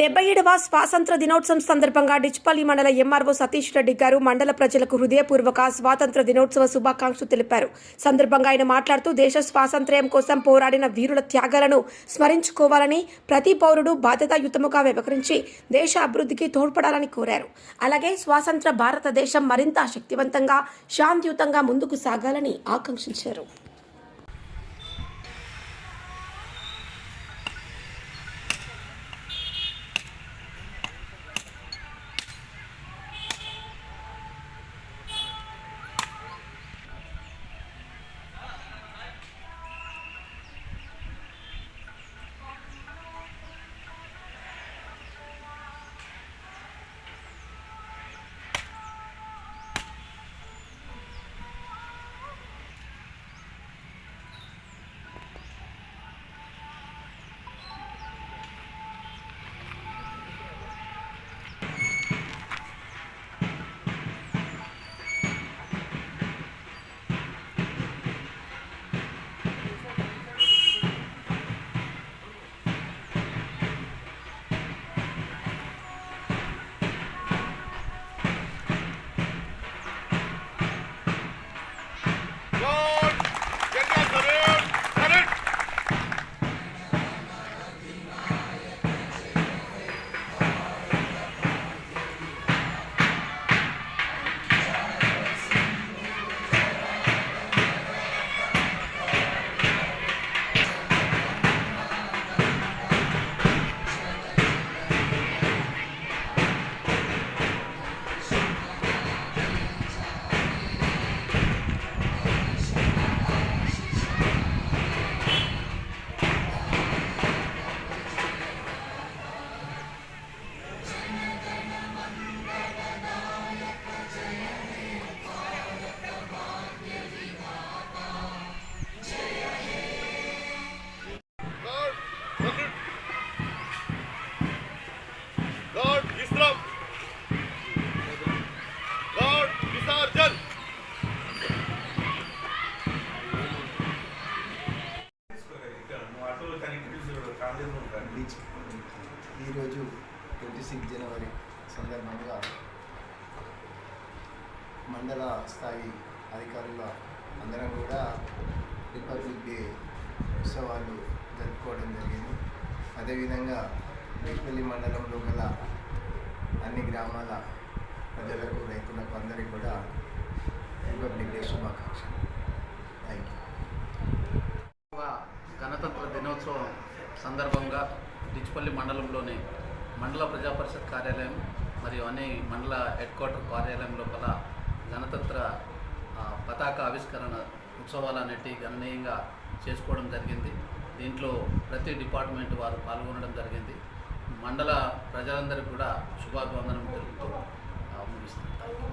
డెబ్బై ఏడవ స్వాతంత్ర దినోత్సవం సందర్భంగా డిచ్పల్లి మండల ఎంఆర్ఓ సతీష్ రెడ్డి గారు మండల ప్రజలకు హృదయపూర్వక స్వాతంత్ర దినోత్సవ శుభాకాంక్షలు తెలిపారు. సందర్భంగా ఆయన మాట్లాడుతూ దేశ స్వాతంత్ర్యం కోసం పోరాడిన వీరుల త్యాగాలను స్మరించుకోవాలని ప్రతి పౌరుడు బాధ్యతాయుతముగా వ్యవహరించి దేశ అభివృద్ధికి తోడ్పడాలని కోరారు. అలాగే స్వాతంత్ర భారతదేశం మరింత శక్తివంతంగా శాంతియుతంగా ముందుకు సాగాలని ఆకాంక్షించారు. ఈరోజు ట్వంటీ సిక్స్ జనవరి సందర్భంగా మండల స్థాయి అధికారుల అందరం కూడా రిపబ్లిక్ డే ఉత్సవాలు జరుపుకోవడం జరిగింది. అదేవిధంగా వేపల్లి మండలంలో గల అన్ని గ్రామాల ప్రజలకు రైతులకు అందరికీ కూడా రిపబ్లిక్ డే శుభాకాంక్షలు. థ్యాంక్ యూ గణతంత్ర దినోత్సవం సందర్భంగా డిచ్పల్లి మండలంలోని మండల ప్రజా పరిషత్ కార్యాలయం మరియు అన్ని మండల హెడ్ క్వార్టర్ కార్యాలయం లోపల గణతంత్ర పతాక ఆవిష్కరణ ఉత్సవాలు అనేటి గణనీయంగా చేసుకోవడం జరిగింది. దీంట్లో ప్రతి డిపార్ట్మెంట్ వారు పాల్గొనడం జరిగింది. మండల ప్రజలందరికీ కూడా శుభాభివందనం తెలుపుతూ ఆ, ముగిస్తున్నాను.